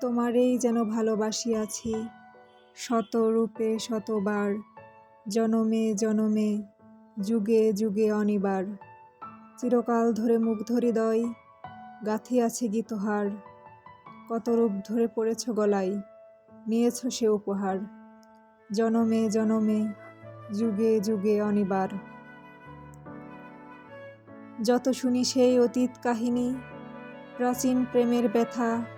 তোমারেই যেন ভালোবাসিয়াছি শত রূপে শতবার, জনমে জনমে, যুগে যুগে অনিবার। চিরকাল ধরে মুখ ধরি মুগ্ধ হৃদয় গাথিয়াছে গীতহার। কত রূপ ধরে পড়েছ গলায়, নিয়েছ সে উপহার। জনমে জনমে, যুগে যুগে অনিবার। যত শুনি সেই অতীত কাহিনী, প্রাচীন প্রেমের ব্যথা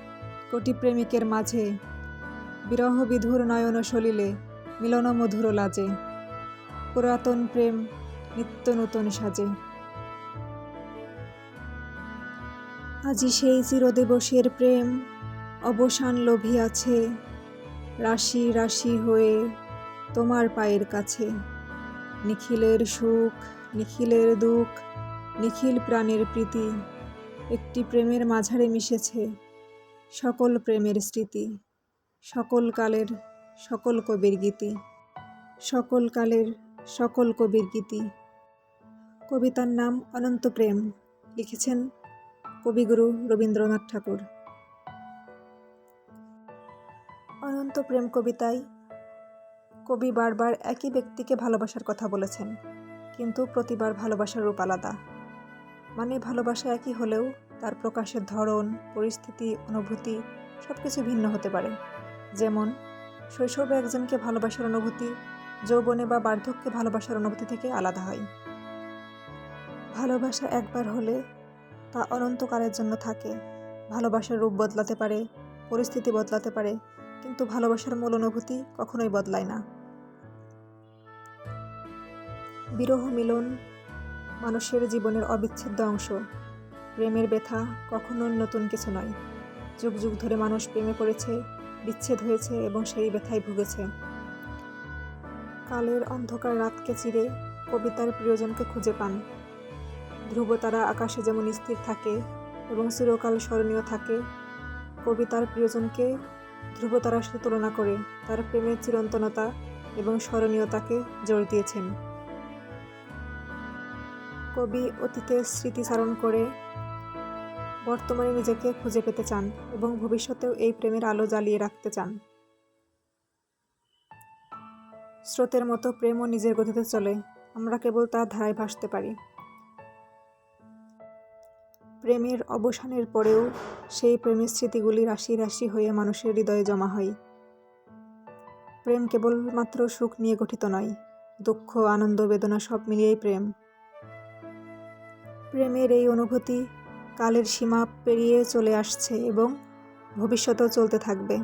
কোটি প্রেমিকের মাঝে। বিরহ বিধুর নয়ন সলিলে মিলন মধুর লাজে। পুরাতন প্রেম নিত্য নূতন সাজে। আজি সেই চিরদিবসের প্রেম, অবসান লোভিয়াছে রাশি রাশি হয়ে তোমার পায়ের কাছে। নিখিলের সুখ, নিখিলের দুঃখ, নিখিল প্রাণের প্রীতি, একটি প্রেমের মাঝারে মিশেছে। সকল প্রেমের স্মৃতি, সকল কালের সকল কবির গীতি, সকল কালের সকল কবির গীতি। কবিতার নাম অনন্ত প্রেম লিখেছেন কবিগুরু রবীন্দ্রনাথ ঠাকুর। অনন্ত প্রেম কবিতায় কবি বারবার একই ব্যক্তিকে ভালোবাসার কথা বলেছেন, কিন্তু প্রতিবার ভালোবাসার রূপ আলাদা। মানে ভালোবাসা একই হলেও তার প্রকাশের ধরন, পরিস্থিতি, অনুভূতি সব কিছু ভিন্ন হতে পারে। যেমন, শৈশবে একজনকে ভালোবাসার অনুভূতি, যৌবনে বা বার্ধক্যে ভালোবাসার অনুভূতি থেকে আলাদা হয়। ভালোবাসা একবার হলে তা অনন্তকালের জন্য থাকে। ভালোবাসার রূপ বদলাতে পারে, পরিস্থিতি বদলাতে পারে, কিন্তু ভালোবাসার মূল অনুভূতি কখনোই বদলায় না। বিরহ মিলন মানুষের জীবনের অবিচ্ছেদ্য অংশ। প্রেমের ব্যথা কখনো নতুন কিছু নয়। যুগ যুগ ধরে মানুষ প্রেমে পড়েছে, বিচ্ছেদ হয়েছে এবং সেই ব্যথায় ভুগেছে। কালের অন্ধকার রাতকে চিরে কবিতার প্রিয়জনকে খুঁজে পান। ধ্রুবতারা আকাশে যেমন স্থির থাকে এবং চিরকাল স্মরণীয় থাকে, কবিতার প্রিয়জনকে ধ্রুবতারার সাথে তুলনা করে, তার প্রেমের চিরন্তনতা এবং স্মরণীয়তাকে জোর দিয়েছেন। কবি অতীতের স্মৃতিচারণ করে বর্তমানে নিজেকে খুঁজে পেতে চান এবং ভবিষ্যতেও এই প্রেমের আলো জ্বালিয়ে রাখতে চান। স্রোতের মতো প্রেমও নিজের গতিতে চলে, আমরা কেবল তার ধারায় ভাসতে পারি। প্রেমের অবসানের পরেও সেই প্রেমের স্মৃতিগুলি রাশি রাশি হয়ে মানুষের হৃদয়ে জমা হয়। প্রেম কেবলমাত্র সুখ নিয়ে গঠিত নয়, দুঃখ, আনন্দ, বেদনা সব মিলিয়েই প্রেম। প্রেমের এই অনুভূতি কালের সীমা পেরিয়ে চলে আসছে এবং ভবিষ্যতেও চলতে থাকবে।